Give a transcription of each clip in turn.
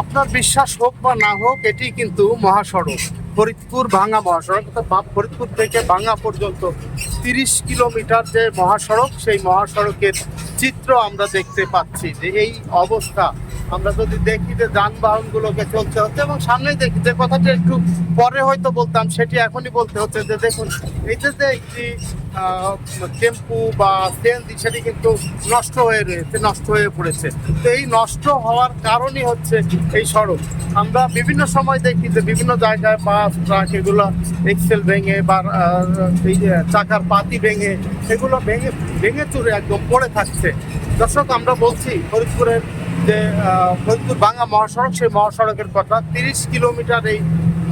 আপনার বিশ্বাস হোক বা না হোক, এটি কিন্তু মহাসড়ক। ফরিদপুর ভাঙা মহাসড়ক, অর্থাৎ ফরিদপুর থেকে ভাঙা পর্যন্ত তিরিশ কিলোমিটার যে মহাসড়ক, সেই মহাসড়কের চিত্র আমরা দেখতে পাচ্ছি যে এই অবস্থা। আমরা যদি দেখি যে যানবাহনগুলোকে চলতে হচ্ছে এবং সামনে দেখি যে কথাটা একটু পরে হয়তো বলতাম, সেটি এখনই বলতে হচ্ছে যে দেখুন, এই যে একটি টেম্পু বা সিএনজি সেটি কিন্তু নষ্ট হয়ে রয়েছে, নষ্ট হয়ে পড়েছে। তো এই নষ্ট হওয়ার কারণই হচ্ছে এই সড়ক। আমরা বিভিন্ন সময় দেখি যে বিভিন্ন জায়গায় বাস, ট্রাক এগুলো এক্সেল ভেঙে বা এই চাকার পাতি ভেঙে, এগুলো ভেঙে ভেঙে চুরে একদম পড়ে থাকছে। দর্শক, আমরা বলছি, ফরিদপুরের যে ফরিদপুর বাংলা মহাসড়ক, সেই মহাসড়কের কথা, তিরিশ কিলোমিটার এই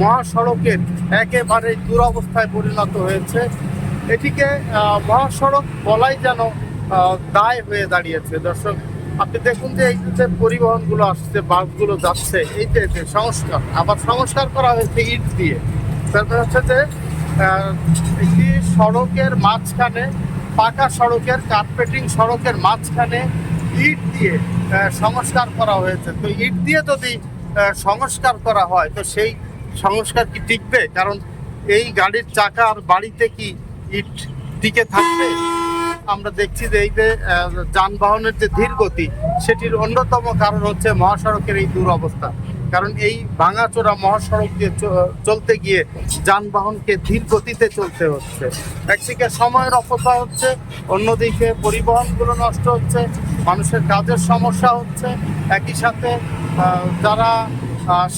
মহাসড়কের একেবারে দুরবস্থায় পরিণত হয়েছে। এটিকে মহাসড়ক বলাই যেন দায় হয়ে দাঁড়িয়েছে। দর্শক, আপনি দেখুন যে এই যে পরিবহনগুলো আসছে, বাসগুলো যাচ্ছে, এই যে সংস্কার, আবার সংস্কার করা হয়েছে ইট দিয়ে। তারপরে হচ্ছে যে একটি সড়কের মাঝখানে, পাকা সড়কের, কার্পেটিং সড়কের মাঝখানে ইট দিয়ে সংস্কার করা হয়েছে। তো ইট দিয়ে যদি সংস্কার করা হয়, তো সেই সংস্কার কি টিকবে? কারণ এই গাড়ির চাকার বাড়িতে কি ইট টিকে থাকবে, আমরা দেখছি যে এই যে যানবাহনের যে ধীর গতি, সেটির অন্যতম কারণ হচ্ছে মহাসড়কের এই দুরবস্থা। কারণ এই ভাঙাচোরা মহাসড়ক দিয়ে চলতে গিয়ে যানবাহনকে ধীর গতিতে চলতে হচ্ছে। একদিকে সময়ের অপচয় হচ্ছে, অন্যদিকে পরিবহনগুলো নষ্ট হচ্ছে, মানুষের কাজের সমস্যা হচ্ছে। একই সাথে যারা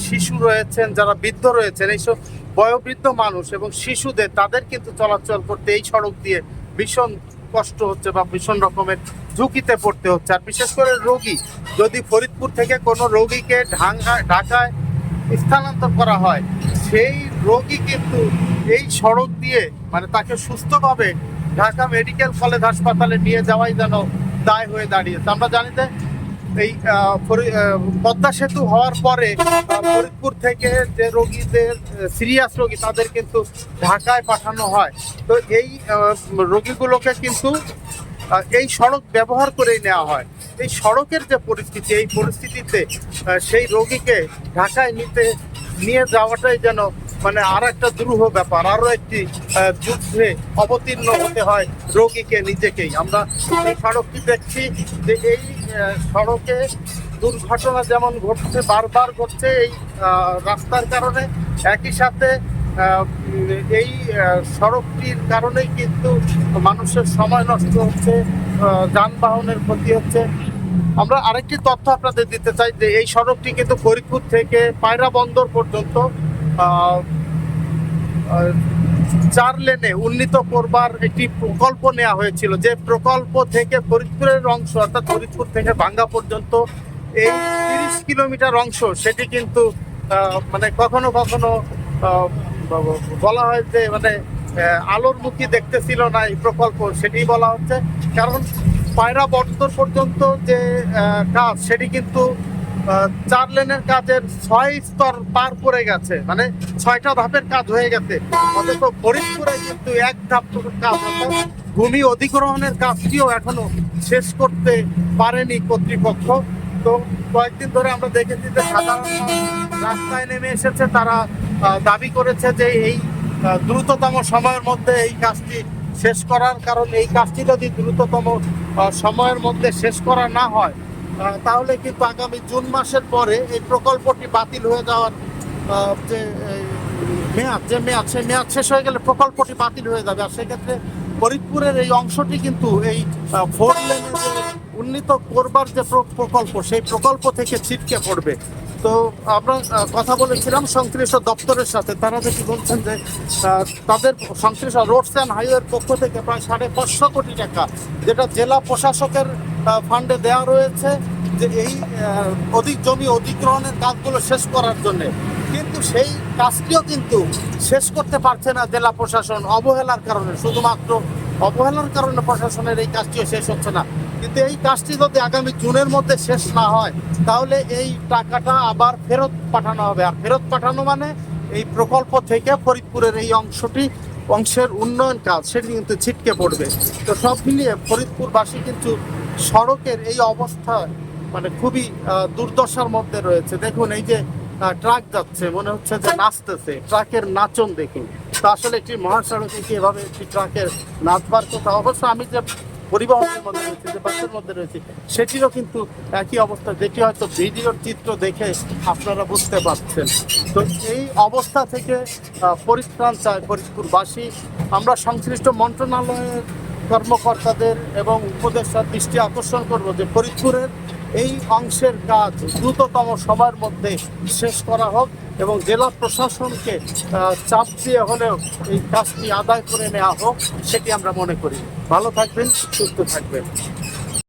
শিশু রয়েছেন, যারা বৃদ্ধ রয়েছেন, এইসব বয়োবৃদ্ধ মানুষ এবং শিশুদের, তাদের কিন্তু চলাচল করতে এই সড়ক দিয়ে ভীষণ কষ্ট হচ্ছে বা ভীষণ রকমের ঝুঁকিতে পড়তে হচ্ছে। আর বিশেষ করে রোগী, যদি ফরিদপুর থেকে কোনো রোগীকে ঢাকা ঢাকায় স্থানান্তর করা হয়, সেই রোগী কিন্তু এই সড়ক দিয়ে মানে তাকে সুস্থভাবে ঢাকা মেডিকেল কলেজ হাসপাতালে নিয়ে যাওয়াই যেন দায় হয়ে দাঁড়িয়েছে। আমরা জানি যে এই পদ্মা সেতু হওয়ার পরে ফরিদপুর থেকে যে রোগীদের সিরিয়াস রোগী তাদের কিন্তু ঢাকায় পাঠানো হয়। তো এই রোগীগুলোকে কিন্তু এই সড়ক ব্যবহার করেই নেওয়া হয়। এই সড়কের যে পরিস্থিতি, এই পরিস্থিতিতে সেই রোগীকে ঢাকায় নিতে, নিয়ে যাওয়াটাই যেন মানে আর একটা দুরূহ ব্যাপার আরও একটি যুদ্ধে অবতীর্ণ হতে হয় রোগীকে নিজেকেই। আমরা এই সড়কটি দেখছি যে এই সড়কে দুর্ঘটনা যেমন ঘটছে, বারবার ঘটছে এই রাস্তার কারণে, একই সাথে এই সড়কটির কারণেই কিন্তু মানুষের সময় নষ্ট হচ্ছে যানবাহনের ক্ষতি হচ্ছে। আমরা আরেকটি তথ্য আপনাদের দিতে চাই যে এই সড়কটি কিন্তু ফরিদপুর থেকে পায়রা বন্দর পর্যন্ত চার লেনে উন্নীত করবার একটি প্রকল্প নেওয়া হয়েছিল। যে প্রকল্প থেকে ফরিদপুরের অংশ, অর্থাৎ ফরিদপুর থেকে ভাঙ্গা পর্যন্ত এই তিরিশ কিলোমিটার অংশ, সেটি কিন্তু মানে কখনো কখনো বলা হয় যে মানে আলোর মুখী দেখতেছিল না এই প্রকল্প সেটি বলা হচ্ছে। কারণ পায়রা বন্দর পর্যন্ত যে কাজ, সেটি কিন্তু চার লেনের কাজের ছয় স্তর পার করে গেছে। মানে ছয়টা ধাপের কাজ হয়ে গেছে। অথচ ফরিদপুরে কিন্তু এক ধাপ কাজ ভূমি অধিগ্রহণের কাজটিও এখনও শেষ করতে পারেনি কর্তৃপক্ষ। তো কয়েকদিন ধরে আমরা দেখেছি যে সাধারণ রাস্তায় নেমে এসেছে। তারা দাবি করেছে যে এই দ্রুততম সময়ের মধ্যে এই কাজটি শেষ করার কারণ এই কাজটি যদি দ্রুততম সময়ের মধ্যে শেষ করা না হয় তাহলে কিন্তু আগামী জুন মাসের পরে এই প্রকল্পটি বাতিল হয়ে যাওয়ার যে মেয়াদ যে মেয়াদ, সেই মেয়াদ শেষ হয়ে গেলে প্রকল্পটি বাতিল হয়ে যাবে। আর সেক্ষেত্রে ফরিদপুরের এই অংশটি কিন্তু এই ফোর লেনের যে উন্নীত করবার যে প্রকল্প, সেই প্রকল্প থেকে ছিটকে পড়বে। তো আমরা কথা বলেছিলাম সংশ্লিষ্ট দপ্তরের সাথে। তারা যেটি বলছেন যে তাদের সংশ্লিষ্ট রোডস অ্যান্ড হাইওয়ের পক্ষ থেকে প্রায় সাড়ে পাঁচশো কোটি টাকা, যেটা জেলা প্রশাসকের ফান্ডে দেওয়া রয়েছে যে এই অধিক জমি অধিগ্রহণের কাজগুলো শেষ করার জন্য। কিন্তু সেই কাজটিও কিন্তু শেষ করতে পারছে না জেলা প্রশাসন অবহেলার কারণে। শুধুমাত্র অবহেলার কারণে প্রশাসনের এই কাজটিও শেষ হচ্ছে না। কিন্তু এই কাজটি যদি আগামী জুনের মধ্যে শেষ না হয়, তাহলে এই টাকাটা আবার ফেরত পাঠানো হবে। আর ফেরত পাঠানো মানে এই প্রকল্প থেকে ফরিদপুরের এই অংশটি, অংশের উন্নয়ন কাজ, সেটি কিন্তু ছিটকে পড়বে। তো সব মিলিয়ে ফরিদপুরবাসী কিন্তু সড়কের এই অবস্থা মানে খুবই দুর্দশার মধ্যে রয়েছে। দেখুন, এই যে ট্রাক যাচ্ছে, মনে হচ্ছে যে নাচতেছে, ট্রাকের নাচন দেখুন। তা আসলে একটি মহাসড়কে কি এভাবে একটি ট্রাকের নাচবার কথা অবশ্য আমি যে পরিবহনের মধ্যে রয়েছে, যে বাসের মধ্যে রয়েছে, সেটিরও কিন্তু একই অবস্থা। যেটি হয়তো ভিডিওর চিত্র দেখে আপনারা বুঝতে পারছেন। তো এই অবস্থা থেকে পরিত্রাণ চায় ফরিদপুরবাসী। আমরা সংশ্লিষ্ট মন্ত্রণালয়ের কর্মকর্তাদের এবং উপদেষ্টার দৃষ্টি আকর্ষণ করব যে ফরিদপুরের এই অংশের কাজ দ্রুততম সময়ের মধ্যে শেষ করা হোক এবং জেলা প্রশাসনকে চাপ দিয়ে হলেও এই কাজটি আদায় করে নেওয়া হোক, সেটি আমরা মনে করি। ভালো থাকবেন, সুস্থ থাকবেন।